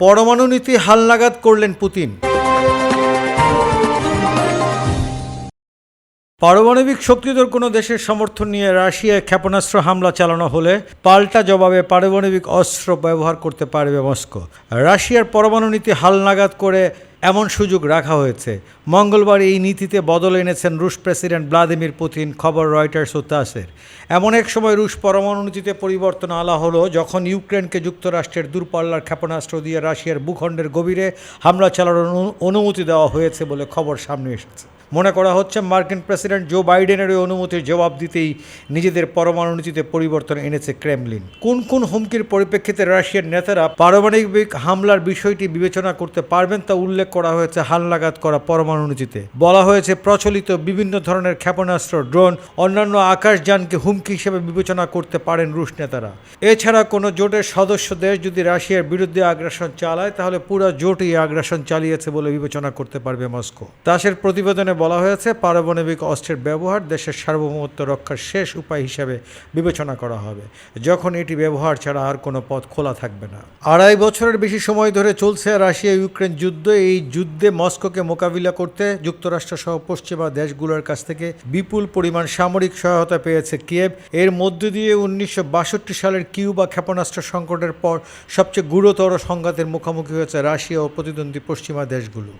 পরমাণু নীতি হালনাগাদ করলেন পুতিন। পারমাণবিক শক্তিধর কোনো দেশের সমর্থন নিয়ে রাশিয়ায় ক্ষেপণাস্ত্র হামলা চালানো হলে পাল্টা জবাবে পারমাণবিক অস্ত্র ব্যবহার করতে পারবে মস্কো। রাশিয়ার পরমাণু নীতি হালনাগাদ করে এমন সুযোগ রাখা হয়েছে। মঙ্গলবার এই নীতিতে বদল এনেছেন রুশ প্রেসিডেন্ট ভ্লাদিমির পুতিন, খবর রয়টার্স ও তাসের। এমন এক সময় রুশ পরমাণু নীতিতে পরিবর্তন আলা হলো যখন ইউক্রেনকে যুক্তরাষ্ট্রের দূরপাল্লার ক্ষেপণাস্ত্র দিয়ে রাশিয়ার ভূখণ্ডের গভীরে হামলা চালানোর অনু- অনুমতি দেওয়া হয়েছে বলে খবর সামনে এসেছে। মনে করা হচ্ছে, মার্কিন প্রেসিডেন্ট জো বাইডেনের ওই অনুমতির জবাব দিতেই নিজেদের পরমাণু নীতিতে পরিবর্তন এনেছে ক্রেমলিন। কোন কোন হুমকির পরিপ্রেক্ষিতে রাশিয়ার নেতারা পারমাণবিক হামলার বিষয়টি বিবেচনা করতে পারবেন তা উল্লেখ করা হয়েছে, হালনাগাদ করা পরমাণু নীতিতে। বলা হয়েছে, প্রচলিত বিভিন্ন ধরনের ক্ষেপণাস্ত্র, ড্রোন, অন্যান্য আকাশযানকে হুমকি হিসেবে বিবেচনা করতে পারেন রুশ নেতারা। এছাড়া কোনো জোটের সদস্য দেশ যদি রাশিয়ার বিরুদ্ধে আগ্রাসন চালায়, তাহলে পুরো জোটই আগ্রাসন চালিয়েছে বলে বিবেচনা করতে পারবে মস্কো। তাসের প্রতিবেদনে বলা হয়েছে, পারমাণবিক অস্ত্রের ব্যবহার দেশের সার্বভৌমত্ব রক্ষার শেষ উপায় হিসেবে বিবেচনা করা হবে। যখন এটি ব্যবহার ছাড়া আর কোনো পথ খোলা থাকবে না। আড়াই বছরের বেশি সময় ধরে চলছে রাশিয়া ইউক্রেন যুদ্ধ, এই যুদ্ধে মস্কোকে মোকাবিলা করতে যুক্তরাষ্ট্র সহ পশ্চিমা দেশগুলোর কাছ থেকে বিপুল পরিমাণ সামরিক সহায়তা পেয়েছে কিয়েভ। এর মধ্য দিয়ে উনিশশো বাষট্টি সালের কিউবা ক্ষেপণাস্ত্র সংকটের পর সবচেয়ে গুরুতর সংঘাতের মুখোমুখি হয়েছে রাশিয়া ও প্রতিদ্বন্দ্বী পশ্চিমা দেশগুলো।